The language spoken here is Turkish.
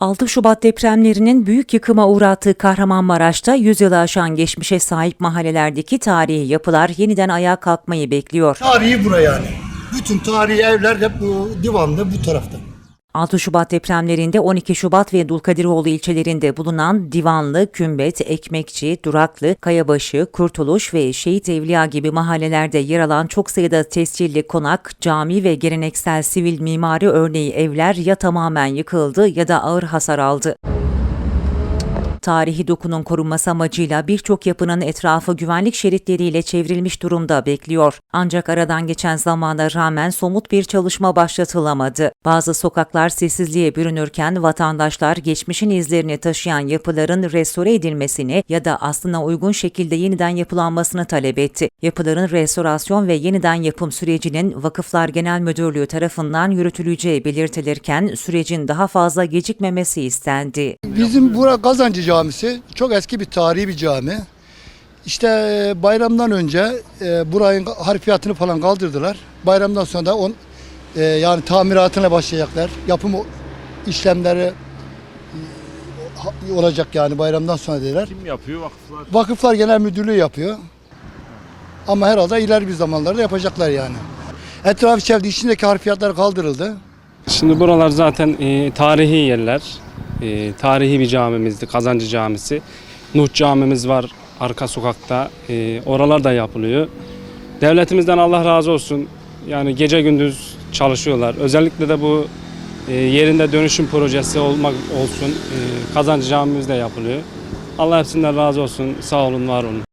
6 Şubat depremlerinin büyük yıkıma uğrattığı Kahramanmaraş'ta yüzyılı aşan geçmişe sahip mahallelerdeki tarihi yapılar yeniden ayağa kalkmayı bekliyor. Tarihi bura yani. Bütün tarihi evler hep bu divanda bu tarafta. 6 Şubat depremlerinde 12 Şubat ve Dulkadiroğlu ilçelerinde bulunan Divanlı, Kümbet, Ekmekçi, Duraklı, Kayabaşı, Kurtuluş ve Şehit Evliya gibi mahallelerde yer alan çok sayıda tescilli konak, cami ve geleneksel sivil mimari örneği evler ya tamamen yıkıldı ya da ağır hasar aldı. Tarihi dokunun korunması amacıyla birçok yapının etrafı güvenlik şeritleriyle çevrilmiş durumda bekliyor. Ancak aradan geçen zamana rağmen somut bir çalışma başlatılamadı. Bazı sokaklar sessizliğe bürünürken vatandaşlar geçmişin izlerini taşıyan yapıların restore edilmesini ya da aslına uygun şekilde yeniden yapılanmasını talep etti. Yapıların restorasyon ve yeniden yapım sürecinin Vakıflar Genel Müdürlüğü tarafından yürütüleceği belirtilirken sürecin daha fazla gecikmemesi istendi. Bizim bura Kazancı Camisi çok eski bir tarihi bir cami. İşte e, bayramdan önce e, burayın harfiyatını falan kaldırdılar. Bayramdan sonra da on, e, yani tamiratına başlayacaklar. Yapım işlemleri e, olacak yani bayramdan sonra dediler. Kim yapıyor vakıflar? Vakıflar Genel Müdürlüğü yapıyor. Ama herhalde ileri bir zamanlarda yapacaklar yani. Etrafı çevrede içindeki harfiyatlar kaldırıldı. Şimdi buralar zaten e, tarihi yerler. E, tarihi bir camimizdi, Kazancı Camisi. Nuh Camimiz var arka sokakta. E, oralar da yapılıyor. Devletimizden Allah razı olsun. Yani gece gündüz çalışıyorlar. Özellikle de bu e, yerinde dönüşüm projesi olmak olsun. E, Kazancı Camimiz de yapılıyor. Allah hepsinden razı olsun. Sağ olun, var olun.